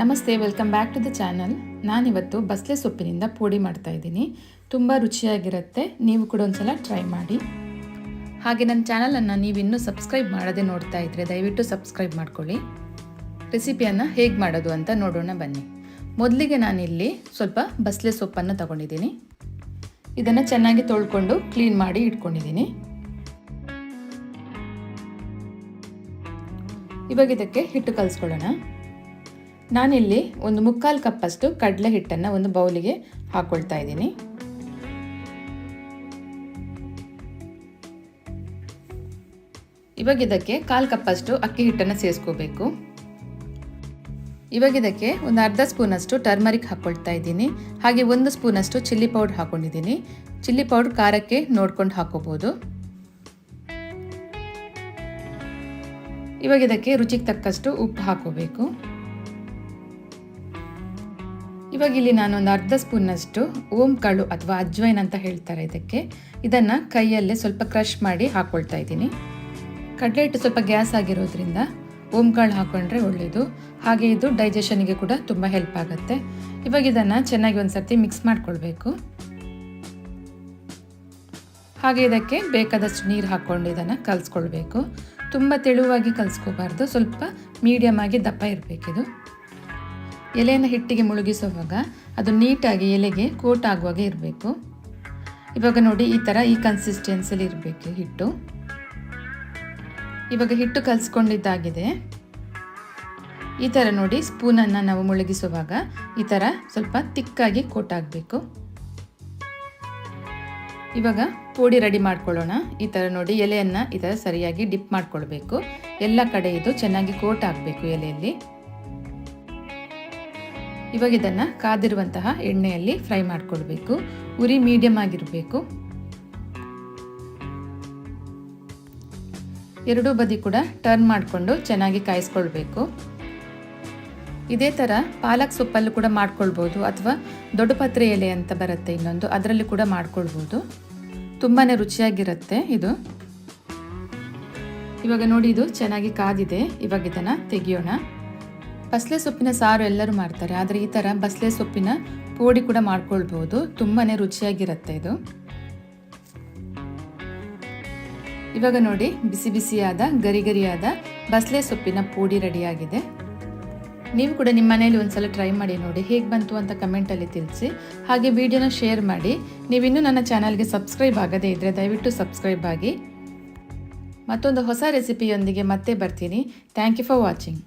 Namaste welcome back to the channel ನಾನಿವತ್ತು ಬಸಳೆ ಸೊಪ್ಪಿನಿಂದ ಪೋಡಿ ಮಾಡ್ತಾ ಇದ್ದೀನಿ. ತುಂಬ ರುಚಿಯಾಗಿರುತ್ತೆ. ನೀವು ಕೂಡ ಒಂದ್ಸಲ ಟ್ರೈ ಮಾಡಿ. ಹಾಗೆ ನನ್ನ ಚಾನಲನ್ನು ನೀವು ಇನ್ನೂ ಸಬ್ಸ್ಕ್ರೈಬ್ ಮಾಡದೆ ನೋಡ್ತಾ ಇದ್ದರೆ ದಯವಿಟ್ಟು ಸಬ್ಸ್ಕ್ರೈಬ್ ಮಾಡ್ಕೊಳ್ಳಿ. ರೆಸಿಪಿಯನ್ನು ಹೇಗೆ ಮಾಡೋದು ಅಂತ ನೋಡೋಣ ಬನ್ನಿ. ಮೊದಲಿಗೆ ನಾನಿಲ್ಲಿ ಸ್ವಲ್ಪ ಬಸಳೆ ಸೊಪ್ಪನ್ನು ತಗೊಂಡಿದ್ದೀನಿ. ಇದನ್ನು ಚೆನ್ನಾಗಿ ತೊಳ್ಕೊಂಡು ಕ್ಲೀನ್ ಮಾಡಿ ಇಟ್ಕೊಂಡಿದ್ದೀನಿ. ಇವಾಗ ಇದಕ್ಕೆ ಹಿಟ್ಟು ಕಲಿಸ್ಕೊಳ್ಳೋಣ. ನಾನಿಲ್ಲಿ ಒಂದು ಮುಕ್ಕಾಲು ಕಪ್ಪಷ್ಟು ಕಡಲೆ ಹಿಟ್ಟನ್ನು ಒಂದು ಬೌಲಿಗೆ ಹಾಕ್ಕೊಳ್ತಾ ಇದ್ದೀನಿ. ಇವಾಗ ಇದಕ್ಕೆ ಕಾಲು ಕಪ್ಪಷ್ಟು ಅಕ್ಕಿ ಹಿಟ್ಟನ್ನು ಸೇರಿಸ್ಕೋಬೇಕು. ಇವಾಗ ಇದಕ್ಕೆ ಒಂದು ಅರ್ಧ ಸ್ಪೂನಷ್ಟು ಟರ್ಮರಿಕ್ ಹಾಕ್ಕೊಳ್ತಾ ಇದ್ದೀನಿ. ಹಾಗೆ ಒಂದು ಸ್ಪೂನಷ್ಟು ಚಿಲ್ಲಿ ಪೌಡ್ರ್ ಹಾಕೊಂಡಿದ್ದೀನಿ. ಚಿಲ್ಲಿ ಪೌಡ್ರ್ ಖಾರಕ್ಕೆ ನೋಡ್ಕೊಂಡು ಹಾಕೋಬೋದು. ಇವಾಗ ಇದಕ್ಕೆ ರುಚಿಗೆ ತಕ್ಕಷ್ಟು ಉಪ್ಪು ಹಾಕೋಬೇಕು. ಇವಾಗ ಇಲ್ಲಿ ನಾನು ಒಂದು ಅರ್ಧ ಸ್ಪೂನ್ನಷ್ಟು ಓಂ ಕಾಳು ಅಥವಾ ಅಜ್ವೈನ್ ಅಂತ ಹೇಳ್ತಾರೆ ಇದಕ್ಕೆ. ಇದನ್ನು ಕೈಯಲ್ಲೇ ಸ್ವಲ್ಪ ಕ್ರಷ್ ಮಾಡಿ ಹಾಕ್ಕೊಳ್ತಾ ಇದ್ದೀನಿ. ಕಡಲೆ ಹಿಟ್ಟು ಸ್ವಲ್ಪ ಗ್ಯಾಸ್ ಆಗಿರೋದ್ರಿಂದ ಓಂ ಕಾಳು ಹಾಕೊಂಡ್ರೆ ಒಳ್ಳೆಯದು ಹಾಗೆ ಇದು ಡೈಜೆಷನ್ಗೆ ಕೂಡ ತುಂಬ ಹೆಲ್ಪ್ ಆಗುತ್ತೆ. ಇವಾಗ ಇದನ್ನು ಚೆನ್ನಾಗಿ ಒಂದು ಸರ್ತಿ ಮಿಕ್ಸ್ ಮಾಡ್ಕೊಳ್ಬೇಕು. ಹಾಗೆ ಇದಕ್ಕೆ ಬೇಕಾದಷ್ಟು ನೀರು ಹಾಕ್ಕೊಂಡು ಇದನ್ನು ಕಲಿಸ್ಕೊಳ್ಬೇಕು. ತುಂಬ ತೆಳುವಾಗಿ ಕಲಿಸ್ಕೋಬಾರ್ದು. ಸ್ವಲ್ಪ ಮೀಡಿಯಮ್ ಆಗಿ ದಪ್ಪ ಇರಬೇಕಿದು. ಎಲೆಯನ್ನು ಹಿಟ್ಟಿಗೆ ಮುಳುಗಿಸುವಾಗ ಅದು ನೀಟಾಗಿ ಎಲೆಗೆ ಕೋಟ್ ಆಗುವಾಗ ಇರಬೇಕು. ಇವಾಗ ನೋಡಿ ಈ ಥರ ಈ ಕನ್ಸಿಸ್ಟೆನ್ಸಲ್ಲಿ ಇರಬೇಕು ಹಿಟ್ಟು. ಇವಾಗ ಹಿಟ್ಟು ಕಲಿಸ್ಕೊಂಡಿದ್ದಾಗಿದೆ. ಈ ಥರ ನೋಡಿ ಸ್ಪೂನನ್ನು ನಾವು ಮುಳುಗಿಸುವಾಗ ಈ ಥರ ಸ್ವಲ್ಪ ತಿಕ್ಕಾಗಿ ಕೋಟ್ ಆಗಬೇಕು. ಇವಾಗ ಪೋಡಿ ರೆಡಿ ಮಾಡ್ಕೊಳ್ಳೋಣ. ಈ ಥರ ನೋಡಿ ಎಲೆಯನ್ನು ಈ ಥರ ಸರಿಯಾಗಿ ಡಿಪ್ ಮಾಡ್ಕೊಳ್ಬೇಕು. ಎಲ್ಲ ಕಡೆ ಇದು ಚೆನ್ನಾಗಿ ಕೋಟ್ ಆಗಬೇಕು ಎಲೆಯಲ್ಲಿ. ಇವಾಗ ಇದನ್ನು ಕಾದಿರುವಂತಹ ಎಣ್ಣೆಯಲ್ಲಿ ಫ್ರೈ ಮಾಡಿಕೊಳ್ಬೇಕು. ಉರಿ ಮೀಡಿಯಮ್ ಆಗಿರಬೇಕು. ಎರಡೂ ಬದಿ ಕೂಡ ಟರ್ನ್ ಮಾಡಿಕೊಂಡು ಚೆನ್ನಾಗಿ ಕಾಯಿಸ್ಕೊಳ್ಬೇಕು. ಇದೇ ಥರ ಪಾಲಕ್ ಸೊಪ್ಪಲ್ಲೂ ಕೂಡ ಮಾಡ್ಕೊಳ್ಬೋದು ಅಥವಾ ದೊಡ್ಡ ಪತ್ರೆ ಎಲೆ ಅಂತ ಬರುತ್ತೆ ಇನ್ನೊಂದು, ಅದರಲ್ಲಿ ಕೂಡ ಮಾಡ್ಕೊಳ್ಬೋದು. ತುಂಬಾ ರುಚಿಯಾಗಿರುತ್ತೆ ಇದು. ಇವಾಗ ನೋಡಿ, ಇದು ಚೆನ್ನಾಗಿ ಕಾದಿದೆ. ಇವಾಗ ಇದನ್ನು ತೆಗಿಯೋಣ. ಬಸಳೆ ಸೊಪ್ಪಿನ ಸಾರು ಎಲ್ಲರೂ ಮಾಡ್ತಾರೆ, ಆದರೆ ಈ ಥರ ಬಸಳೆ ಸೊಪ್ಪಿನ ಪೋಡಿ ಕೂಡ ಮಾಡ್ಕೊಳ್ಬೋದು. ತುಂಬಾ ರುಚಿಯಾಗಿರುತ್ತೆ ಇದು. ಇವಾಗ ನೋಡಿ, ಬಿಸಿ ಬಿಸಿಯಾದ, ಗರಿ ಗರಿಯಾದ ಬಸಳೆ ಸೊಪ್ಪಿನ ಪುಡಿ ರೆಡಿಯಾಗಿದೆ. ನೀವು ಕೂಡ ನಿಮ್ಮ ಮನೆಯಲ್ಲಿ ಒಂದ್ಸಲ ಟ್ರೈ ಮಾಡಿ ನೋಡಿ, ಹೇಗೆ ಬಂತು ಅಂತ ಕಮೆಂಟಲ್ಲಿ ತಿಳಿಸಿ. ಹಾಗೆ ವಿಡಿಯೋನ ಶೇರ್ ಮಾಡಿ. ನೀವಿನ್ನೂ ನನ್ನ ಚಾನಲ್ಗೆ ಸಬ್ಸ್ಕ್ರೈಬ್ ಆಗದೇ ಇದ್ದರೆ ದಯವಿಟ್ಟು ಸಬ್ಸ್ಕ್ರೈಬ್ ಆಗಿ. ಮತ್ತೊಂದು ಹೊಸ ರೆಸಿಪಿಯೊಂದಿಗೆ ಮತ್ತೆ ಬರ್ತೀನಿ. Thank you for watching